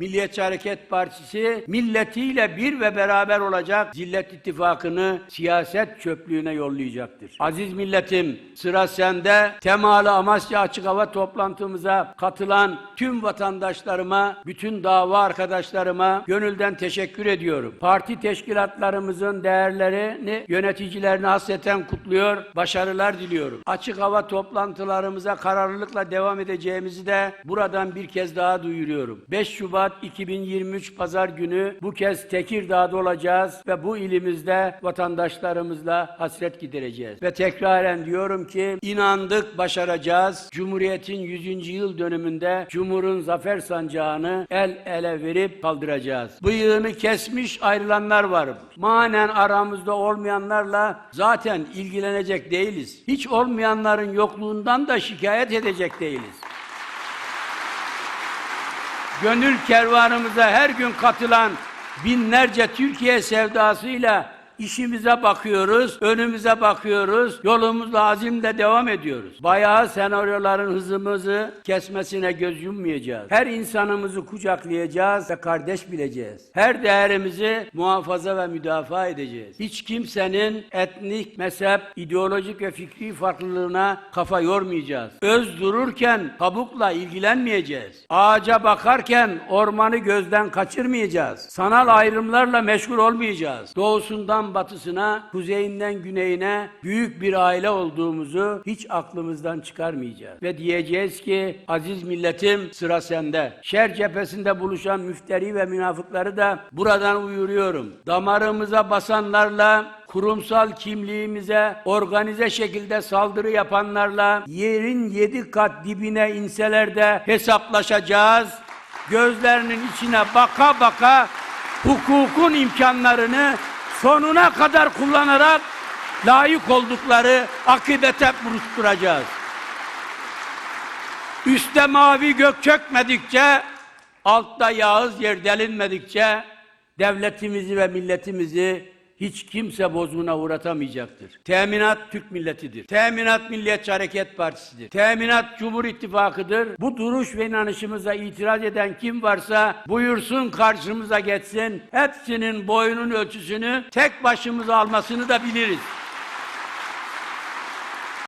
Milliyetçi Hareket Partisi milletiyle bir ve beraber olacak Zillet İttifakı'nı siyaset çöplüğüne yollayacaktır. Aziz milletim sıra sende temalı Amasya Açık Hava toplantımıza katılan tüm vatandaşlarıma, bütün dava arkadaşlarıma gönülden teşekkür ediyorum. Parti teşkilatlarımızın değerlerini, yöneticilerini hasreten kutluyor, başarılar diliyorum. Açık hava toplantılarımıza kararlılıkla devam edeceğimizi de buradan bir kez daha duyuruyorum. 5 Şubat 2023 Pazar günü bu kez Tekirdağ'da olacağız ve bu ilimizde vatandaşlarımızla hasret gidereceğiz. Ve tekraren diyorum ki inandık başaracağız. Cumhuriyetin 100. yıl dönümünde Cumhur'un zafer sancağını el ele verip kaldıracağız. Bıyığını kesmiş ayrılanlar var. Manen aramızda olmayanlarla zaten ilgilenecek değiliz. Hiç olmayanların yokluğundan da şikayet edecek değiliz. Gönül kervanımıza her gün katılan binlerce Türkiye sevdasıyla işimize bakıyoruz, önümüze bakıyoruz, yolumuzla azimle devam ediyoruz. Bayağı senaryoların hızımızı kesmesine göz yummayacağız. Her insanımızı kucaklayacağız ve kardeş bileceğiz. Her değerimizi muhafaza ve müdafaa edeceğiz. Hiç kimsenin etnik, mezhep, ideolojik ve fikri farklılığına kafa yormayacağız. Öz dururken kabukla ilgilenmeyeceğiz. Ağaca bakarken ormanı gözden kaçırmayacağız. Sanal ayrımlarla meşgul olmayacağız. Doğusundan batısına, kuzeyinden güneyine büyük bir aile olduğumuzu hiç aklımızdan çıkarmayacağız. Ve diyeceğiz ki aziz milletim sıra sende. Şer cephesinde buluşan müfteri ve münafıkları da buradan uyuruyorum. Damarımıza basanlarla kurumsal kimliğimize organize şekilde saldırı yapanlarla yerin yedi kat dibine inseler de hesaplaşacağız. Gözlerinin içine baka baka hukukun imkanlarını sonuna kadar kullanarak layık oldukları akıbete buluşturacağız. Üste mavi gök çökmedikçe, altta yağız yer delinmedikçe devletimizi ve milletimizi hiç kimse bozguna uğratamayacaktır. Teminat Türk milletidir. Teminat Milliyetçi Hareket Partisi'dir. Teminat Cumhur İttifakı'dır. Bu duruş ve inanışımıza itiraz eden kim varsa buyursun karşımıza geçsin. Hepsinin boyunun ölçüsünü tek başımıza almasını da biliriz.